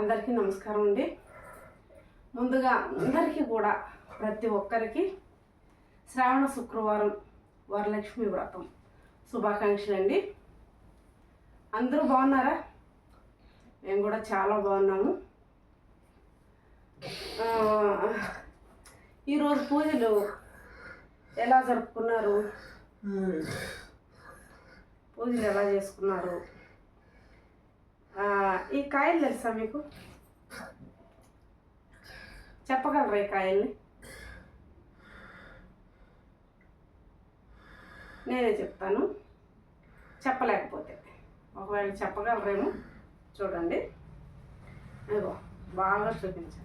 అందరికీ నమస్కారం అండి. ముందుగా అందరికీ కూడా ప్రతి ఒక్కరికి శ్రావణ శుక్రవారం వరలక్ష్మి వ్రతం శుభాకాంక్షలు అండి అందరూ బాగున్నారా? మేము కూడా చాలా బాగున్నాము. ఈరోజు పూజలు ఎలా జరుపుకున్నారు? పూజలు ఎలా చేసుకున్నారు? ఈ కాయలు తెలుసా మీకు? చెప్పగలరా ఈ కాయల్ని? నేనే చెప్తాను. చెప్పలేకపోతే. ఒకవేళ చెప్పగలరేమో చూడండి. ఇదిగో బాగా చూపించండి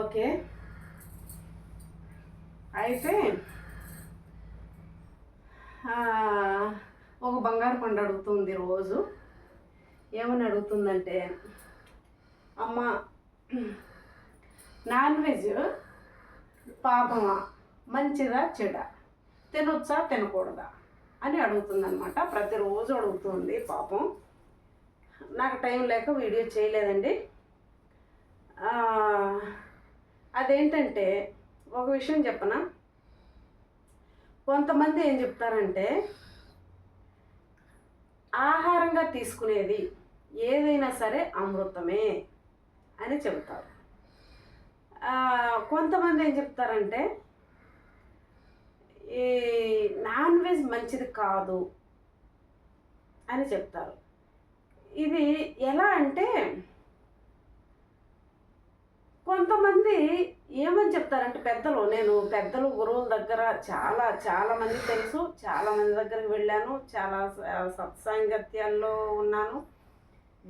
ఓకే. అయితే ఒక బంగారు పండు అడుగుతుంది రోజు. ఏమని అడుగుతుందంటే అమ్మ నాన్ వెజ్ పాపమా? మంచిదా చెడా? తినొచ్చా తినకూడదా? అని అడుగుతుందనమాట ప్రతిరోజు అడుగుతుంది పాపం. నాకు టైం లేక వీడియో చేయలేదండి. అదేంటంటే ఒక విషయం చెప్పనా? కొంతమంది ఏం చెప్తారంటే ఆహారంగా తీసుకునేది ఏదైనా సరే అమృతమే అని చెబుతారు. కొంతమంది ఏం చెప్తారంటే ఈ నాన్ వెజ్ మంచిది కాదు అని చెప్తారు. ఇది ఎలా అంటే కొంతమంది ఏమని చెప్తారంటే పెద్దలు నేను పెద్దలు గురువుల దగ్గర చాలా చాలా మంది తెలుసు చాలా మంది దగ్గరికి వెళ్ళాను చాలా సత్సాంగత్యాల్లో ఉన్నాను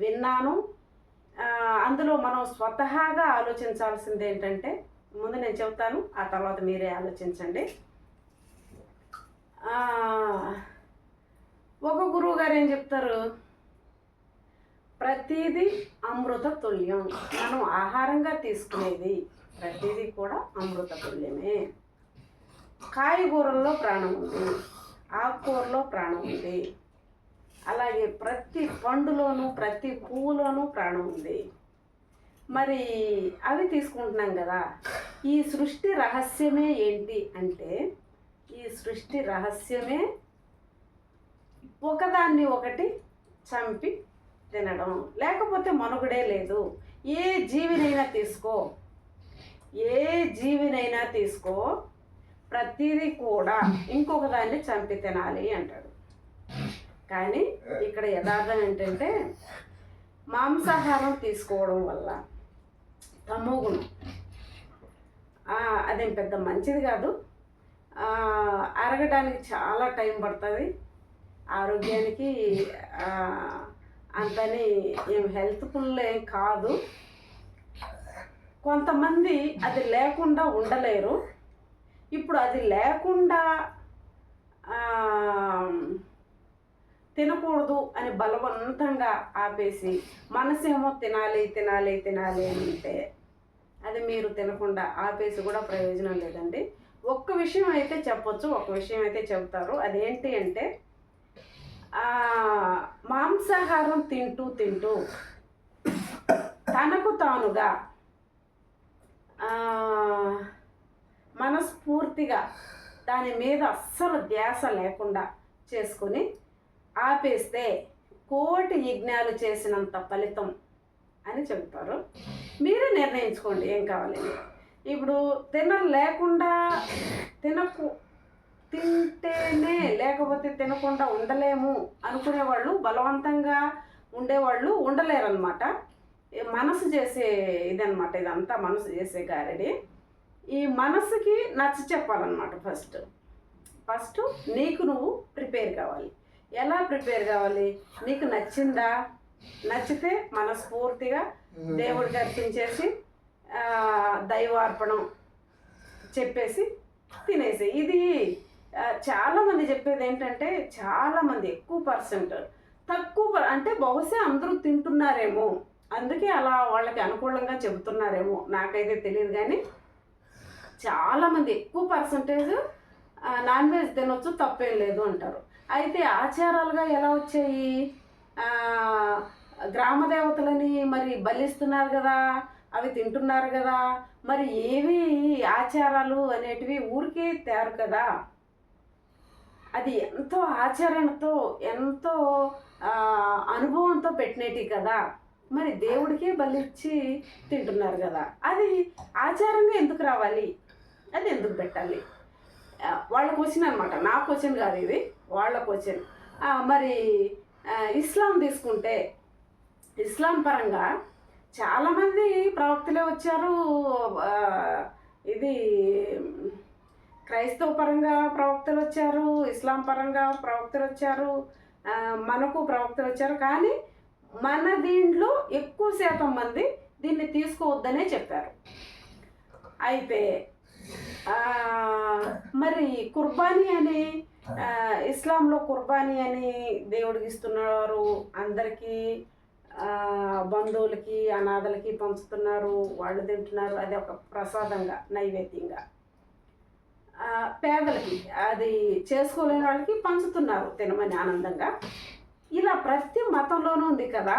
విన్నాను. అందులో మనం స్వతహాగా ఆలోచించాల్సింది ఏంటంటే ముందు నేను చెబుతాను ఆ తర్వాత మీరే ఆలోచించండి. ఒక గురువు గారు ఏం చెప్తారు? ప్రతిదీ అమృత తుల్యం. మనం ఆహారంగా తీసుకునేది. ప్రతిదీ కూడా అమృత తుల్యమే కాయగూరల్లో ప్రాణం ఉంది ఆకుకూరలో ప్రాణం ఉంది. అలాగే ప్రతి పండులోనూ ప్రతి పువ్వులోనూ ప్రాణం ఉంది. మరి అవి తీసుకుంటున్నాం కదా ఈ సృష్టి రహస్యమే ఏంటి అంటే ఈ సృష్టి రహస్యమే ఒకదాన్ని ఒకటి చంపి తినడం. లేకపోతే మనుగడే లేదు. ఏ జీవినైనా తీసుకో. ఏ జీవినైనా తీసుకో ప్రతిదీ కూడా ఇంకొక దాన్ని చంపి తినాలి అంటాడు. కానీ ఇక్కడ యథార్థం ఏంటంటే మాంసాహారం తీసుకోవడం వల్ల తమోగుణం అదేం పెద్ద మంచిది కాదు. అరగడానికి చాలా టైం పడుతుంది. ఆరోగ్యానికి అంతని ఏం హెల్త్ఫుల్ ఏం కాదు. కొంతమంది అది లేకుండా ఉండలేరు. ఇప్పుడు అది లేకుండా తినకూడదు అని బలవంతంగా ఆపేసి మనసేమో తినాలి తినాలి తినాలి అంటే అది మీరు తినకుండా ఆపేసి కూడా ప్రయోజనం లేదండి. ఒక్క విషయం అయితే చెప్పొచ్చు ఒక విషయం అయితే చెబుతారు. అదేంటి అంటే మాంసాహారం తింటూ తింటూ తనకు తానుగా మనస్ఫూర్తిగా దాని మీద అస్సలు ధ్యాస లేకుండా చేసుకొని ఆపేస్తే కోటి యజ్ఞాలు చేసినంత ఫలితం అని చెబుతారు. మీరే నిర్ణయించుకోండి ఏం కావాలి ఇప్పుడు తిన లేకుండా తినకు తింటేనే లేకపోతే తినకుండా ఉండలేము అనుకునేవాళ్ళు బలవంతంగా ఉండేవాళ్ళు ఉండలేరు అనమాట మనసు చేసే ఇదనమాట ఇదంతా మనసు చేసే గారడి. ఈ మనసుకి నచ్చ చెప్పాలన్నమాట ఫస్ట్. ఫస్ట్ నీకు నువ్వు ప్రిపేర్ కావాలి. ఎలా ప్రిపేర్ కావాలి? నీకు నచ్చిందా? నచ్చితే మనస్ఫూర్తిగా దేవుడికి అర్పించేసి దైవార్పణం చెప్పేసి తినేసి ఇది చాలామంది చెప్పేది ఏంటంటే చాలామంది ఎక్కువ పర్సెంట్ తక్కువ అంటే బహుశా అందరూ తింటున్నారేమో. అందుకే అలా వాళ్ళకి అనుకూలంగా చెబుతున్నారేమో. నాకైతే తెలియదు కానీ చాలామంది ఎక్కువ పర్సంటేజ్ నాన్ వెజ్ తినొచ్చు తప్పేం లేదు అంటారు. అయితే ఆచారాలుగా ఎలా వచ్చాయి? గ్రామ దేవతలని మరి బలిస్తున్నారు కదా అవి తింటున్నారు కదా మరి ఏవి ఆచారాలు అనేటివి ఊరికే తేరు కదా. అది ఎంతో ఆచరణతో ఎంతో అనుభవంతో పెట్టినవి కదా. మరి దేవుడికే బలిచ్చి తింటున్నారు కదా. అది ఆచారంగా ఎందుకు రావాలి? అది ఎందుకు పెట్టాలి? వాళ్ళ క్వశ్చన్ అనమాట నా క్వశ్చన్ కాదు ఇది వాళ్ళ క్వశ్చన్ మరి ఇస్లాం తీసుకుంటే ఇస్లాం పరంగా చాలామంది ప్రవక్తలే వచ్చారు ఇది క్రైస్తవ పరంగా ప్రవక్తలు వచ్చారు ఇస్లాం పరంగా ప్రవక్తలు వచ్చారు మనకు ప్రవక్తలు వచ్చారు. కానీ మన దీంట్లో ఎక్కువ శాతం మంది దీన్ని తీసుకోవద్దనే చెప్పారు. అయితే మరి కుర్బానీ అని ఇస్లాంలో కుర్బానీ అని దేవుడికి ఇస్తున్నారు. అందరికీ బంధువులకి అనాథలకి పంచుతున్నారు. వాళ్ళు తింటున్నారు. అది ఒక ప్రసాదంగా నైవేద్యంగా. పేదలకి అది చేసుకోలేని వాళ్ళకి పంచుతున్నారు తినమని ఆనందంగా. ఇలా ప్రతి మతంలోనూ ఉంది కదా.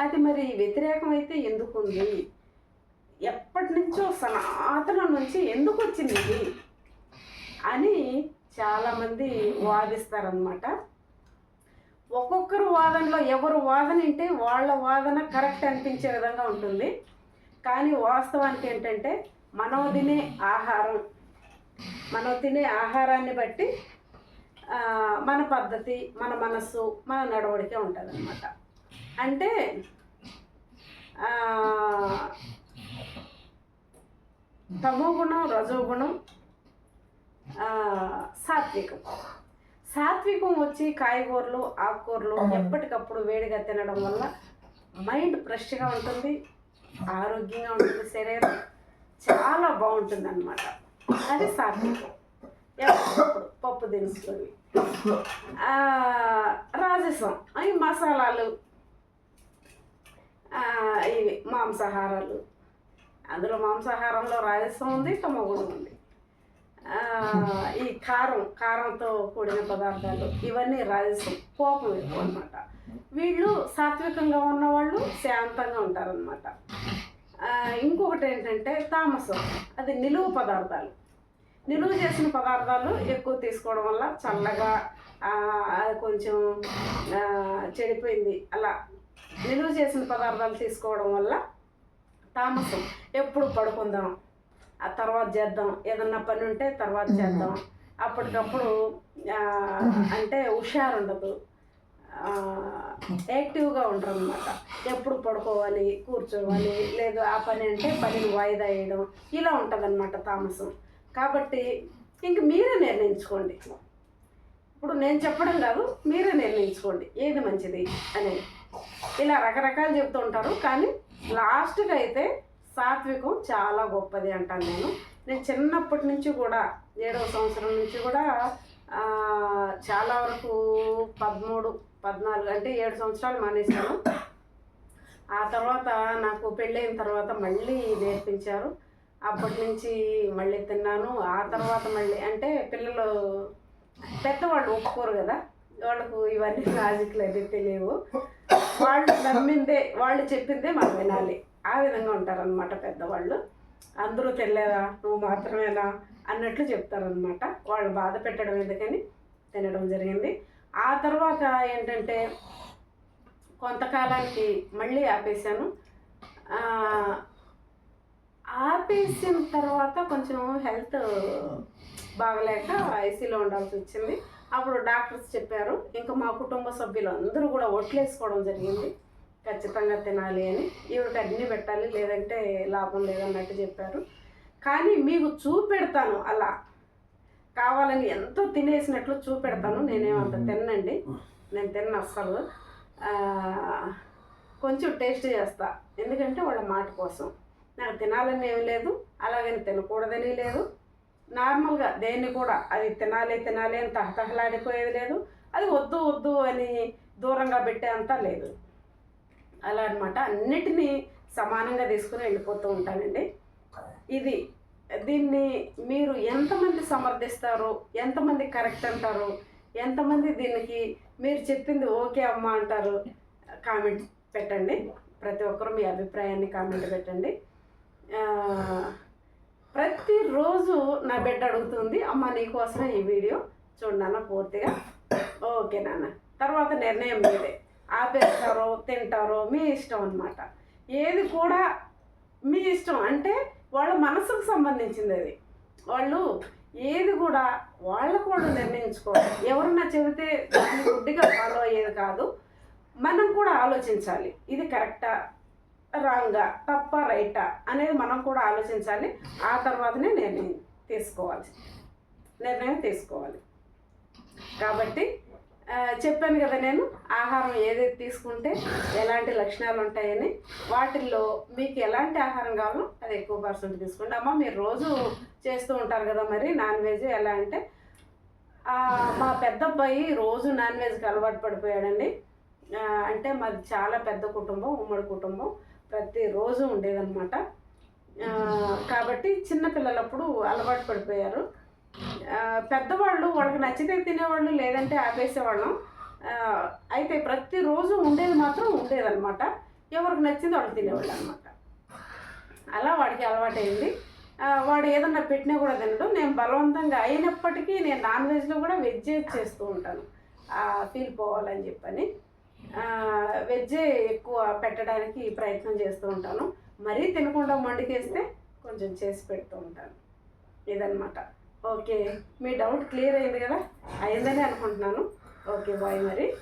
అది మరి వ్యతిరేకమైతే ఎందుకు ఉంది ఎప్పటి నుంచో సనాతనం నుంచి ఎందుకు వచ్చింది ఇది అని చాలామంది వాదిస్తారనమాట ఒక్కొక్కరు వాదనలో ఎవరు వాదన వింటే వాళ్ళ వాదన కరెక్ట్ అనిపించే విధంగా ఉంటుంది. కానీ వాస్తవానికి ఏంటంటే మనం తినే ఆహారం. మనం తినే ఆహారాన్ని బట్టి మన పద్ధతి మన మనస్సు మన నడవడికే ఉంటుంది అనమాట అంటే తమో గుణం రజో గుణం ఆ, సాత్వికం. సాత్వికం వచ్చి కాయగూరలు ఆకుకూరలు ఎప్పటికప్పుడు వేడిగా తినడం వల్ల మైండ్ ఫ్రెష్గా ఉంటుంది ఆరోగ్యంగా ఉంటుంది శరీరం. చాలా బాగుంటుంది అనమాట అది సాత్వికం. ఎప్పటికప్పుడు పప్పు దినుసులు రాజసం అవి మసాలాలు. ఇవి మాంసాహారాలు. అందులో మాంసాహారంలో రాజసం ఉంది తమగుడు ఉంది. ఈ కారం కారంతో కూడిన పదార్థాలు ఇవన్నీ రాజసం కోపం ఎక్కువ అనమాట వీళ్ళు సాత్వికంగా ఉన్నవాళ్ళు శాంతంగా ఉంటారనమాట ఇంకొకటి ఏంటంటే తామసం అది నిలువ పదార్థాలు. నిలువ చేసిన పదార్థాలు ఎక్కువ తీసుకోవడం వల్ల చల్లగా కొంచెం చెడిపోయింది. అలా నిలువ చేసిన పదార్థాలు తీసుకోవడం వల్ల తామసం ఎప్పుడు పడుకుందాం ఆ తర్వాత చేద్దాం. ఏదన్నా పని ఉంటే తర్వాత చేద్దాం. అప్పటికప్పుడు అంటే హుషారు ఉండదు యాక్టివ్గా ఉండరు అనమాట ఎప్పుడు పడుకోవాలి కూర్చోవాలి లేదు ఆ పని అంటే పనిని వాయిదా వేయడం ఇలా ఉంటుంది తామసం. కాబట్టి ఇంక మీరే నిర్ణయించుకోండి. ఇప్పుడు నేను చెప్పడం కాదు మీరే నిర్ణయించుకోండి. ఏది మంచిది అనేది. ఇలా రకరకాలు చెప్తూ ఉంటారు కానీ లాస్ట్కి అయితే సాత్వికం చాలా గొప్పది అంటాను నేను. నేను చిన్నప్పటి నుంచి కూడా ఏడవ సంవత్సరం నుంచి కూడా చాలా వరకు పదమూడు పద్నాలుగు అంటే ఏడు సంవత్సరాలు మానేశాను. ఆ తర్వాత నాకు పెళ్ళైన తర్వాత మళ్ళీ నేర్పించారు. అప్పటి నుంచి మళ్ళీ తిన్నాను. ఆ తర్వాత మళ్ళీ అంటే పిల్లలు పెద్దవాళ్ళు ఒప్పుకోరు కదా. వాళ్ళకు ఇవన్నీ లాజిక్లు అయితే తెలియవు. వాళ్ళు నమ్మిందే వాళ్ళు చెప్పిందే మనం వినాలి. ఆ విధంగా ఉంటారనమాట పెద్దవాళ్ళు. అందరూ తెలియదా నువ్వు మాత్రమేనా? అన్నట్లు చెప్తారనమాట వాళ్ళు బాధ పెట్టడం ఎందుకని తినడం జరిగింది. ఆ తర్వాత ఏంటంటే కొంతకాలానికి మళ్ళీ ఆపేశాను. ఆపేసిన తర్వాత కొంచెం హెల్త్ బాగలేక ఐసీలో ఉండాల్సి వచ్చింది. అప్పుడు డాక్టర్స్ చెప్పారు ఇంకా మా కుటుంబ సభ్యులు అందరూ కూడా ఒట్లేసుకోవడం జరిగింది. ఖచ్చితంగా తినాలి అని. ఈవిడకి అన్నీ పెట్టాలి లేదంటే లాభం లేదన్నట్టు చెప్పారు. కానీ మీకు చూపెడతాను అలా. కావాలని ఎంతో తినేసినట్లు చూపెడతాను. నేనేమంత తిన్నండి. నేను తిన్న అస్సలు కొంచెం టేస్ట్ చేస్తా. ఎందుకంటే వాళ్ళ మాట కోసం. నాకు తినాలని ఏమి లేదు అలాగని తినకూడదని లేదు. నార్మల్గా దేన్ని కూడా అది తినాలి తినాలి అని తహతహలాడిపోయేది లేదు. అది వద్దు వద్దు అని దూరంగా పెట్టే అంతా లేదు. అలా అనమాట అన్నిటినీ సమానంగా తీసుకుని వెళ్ళిపోతూ ఉంటానండి. ఇది దీన్ని మీరు ఎంతమంది సమర్థిస్తారు ఎంతమంది కరెక్ట్ అంటారు ఎంతమంది దీనికి మీరు చెప్పింది ఓకే అమ్మ అంటారు కామెంట్ పెట్టండి. ప్రతి ఒక్కరు మీ అభిప్రాయాన్ని కామెంట్ పెట్టండి. ప్రతిరోజు నా బిడ్డ అడుగుతుంది అమ్మ నీకోసమే ఈ వీడియో చూడన్నా పూర్తిగా? ఓకే నాన్న. తర్వాత నిర్ణయం మీదే. ఆపేస్తారో తింటారో మీ ఇష్టం అనమాట ఏది కూడా మీ ఇష్టం అంటే వాళ్ళ మనసుకు సంబంధించింది అది. వాళ్ళు ఏది కూడా వాళ్ళకు వాళ్ళు నిర్ణయించుకోవాలి. ఎవరన్నా చెబితే దాన్ని గుడ్డిగా ఫాలో అయ్యేది కాదు. మనం కూడా ఆలోచించాలి. ఇది కరెక్టా? రాంగా తప్ప రైటా అనేది మనం కూడా ఆలోచించాలి. ఆ తర్వాతనే నిర్ణయం తీసుకోవాలి. నిర్ణయం తీసుకోవాలి. కాబట్టి చెప్పాను కదా నేను ఆహారం ఏదైతే తీసుకుంటే ఎలాంటి లక్షణాలు ఉంటాయని. వాటిల్లో మీకు ఎలాంటి ఆహారం కావాలో అది ఎక్కువ పర్సెంట్ తీసుకోండి. అమ్మ మీరు రోజు చేస్తూ ఉంటారు కదా మరి నాన్ వెజ్ ఎలా అంటే మా పెద్ద అబ్బాయి రోజు నాన్ వెజ్కి అలవాటు పడిపోయాడండి. అంటే మాది చాలా పెద్ద కుటుంబం ఉమ్మడి కుటుంబం. ప్రతిరోజు ఉండేదన్నమాట. ఆ, కాబట్టి చిన్నపిల్లలప్పుడు అలవాటు పడిపోయారు. పెద్దవాళ్ళు వాళ్ళకి నచ్చితే తినేవాళ్ళు లేదంటే ఆపేసేవాళ్ళం. అయితే ప్రతిరోజు ఉండేది మాత్రం ఉండేదన్నమాట. ఎవరికి నచ్చింది వాళ్ళు తినేవాళ్ళు అనమాట అలా వాడికి అలవాటైంది. వాడు ఏదన్నా పెట్టినా కూడా తినడు. నేను బలవంతంగా అయినప్పటికీ నేను నాన్ వెజ్లో కూడా వెజ్ చేస్తూ ఉంటాను. ఫీల్ పోవాలని చెప్పని. వెజ్జే ఎక్కువ పెట్టడానికి ప్రయత్నం చేస్తూ ఉంటాను. మరీ తినకుండా మండికేస్తే కొంచెం చేసి పెడుతూ ఉంటాను. ఇదనమాట ఓకే. మీ డౌట్ క్లియర్ అయింది కదా? అయిందని అనుకుంటున్నాను. ఓకే బాయ్ మరి.